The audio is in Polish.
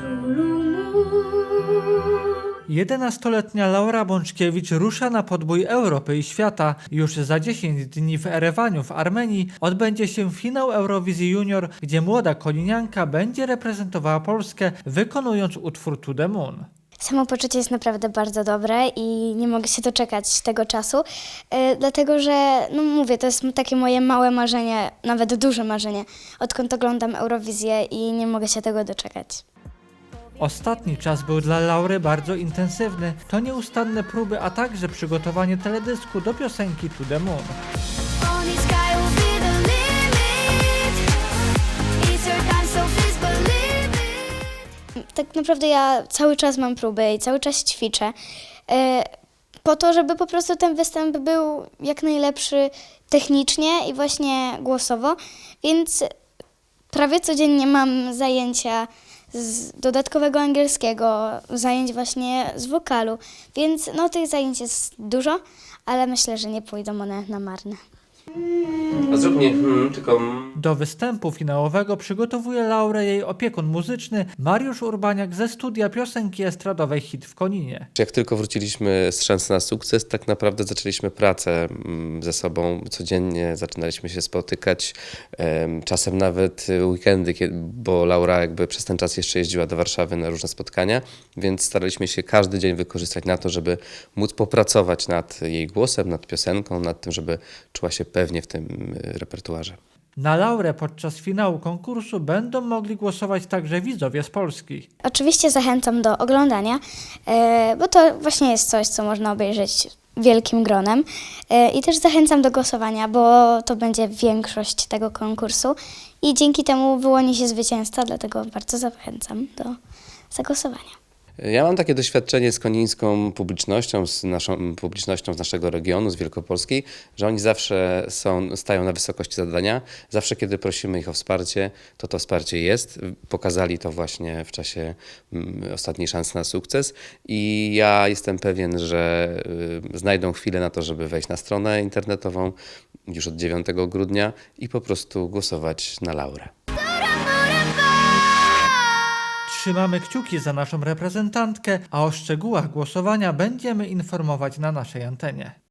królu mój. 11-letnia Laura Bączkiewicz rusza na podbój Europy i świata. Już za 10 dni w Erewaniu w Armenii odbędzie się finał Eurowizji Junior, gdzie młoda koninianka będzie reprezentowała Polskę, wykonując utwór To The Moon. Samopoczucie jest naprawdę bardzo dobre i nie mogę się doczekać tego czasu, e, dlatego że, no mówię, to jest takie moje małe marzenie, nawet duże marzenie, odkąd oglądam Eurowizję i nie mogę się tego doczekać. Ostatni czas był dla Laury bardzo intensywny. To nieustanne próby, a także przygotowanie teledysku do piosenki To The Moon. Tak naprawdę ja cały czas mam próby i cały czas ćwiczę, e, po to, żeby po prostu ten występ był jak najlepszy technicznie i właśnie głosowo, więc prawie codziennie mam zajęcia z dodatkowego angielskiego, zajęć właśnie z wokalu, więc no tych zajęć jest dużo, ale myślę, że nie pójdą one na marne. A zrób nie, mm, tylko. Do występu finałowego przygotowuje Laurę jej opiekun muzyczny Mariusz Urbaniak ze studia piosenki estradowej Hit w Koninie. Jak tylko wróciliśmy z szansy na sukces, tak naprawdę zaczęliśmy pracę mm, ze sobą codziennie, zaczynaliśmy się spotykać, em, czasem nawet weekendy, bo Laura jakby przez ten czas jeszcze jeździła do Warszawy na różne spotkania, więc staraliśmy się każdy dzień wykorzystać na to, żeby móc popracować nad jej głosem, nad piosenką, nad tym, żeby czuła się pewnie w tym y, repertuarze. Na Laurę podczas finału konkursu będą mogli głosować także widzowie z Polski. Oczywiście zachęcam do oglądania, e, bo to właśnie jest coś, co można obejrzeć wielkim gronem. E, I też zachęcam do głosowania, bo to będzie większość tego konkursu i dzięki temu wyłoni się zwycięzca, dlatego bardzo zachęcam do zagłosowania. Ja mam takie doświadczenie z konińską publicznością, z naszą publicznością z naszego regionu, z Wielkopolskiej, że oni zawsze są, stają na wysokości zadania. Zawsze, kiedy prosimy ich o wsparcie, to to wsparcie jest. Pokazali to właśnie w czasie mm, ostatniej szansy na sukces i ja jestem pewien, że y, znajdą chwilę na to, żeby wejść na stronę internetową już od 9 grudnia i po prostu głosować na Laurę. Trzymamy kciuki za naszą reprezentantkę, a o szczegółach głosowania będziemy informować na naszej antenie.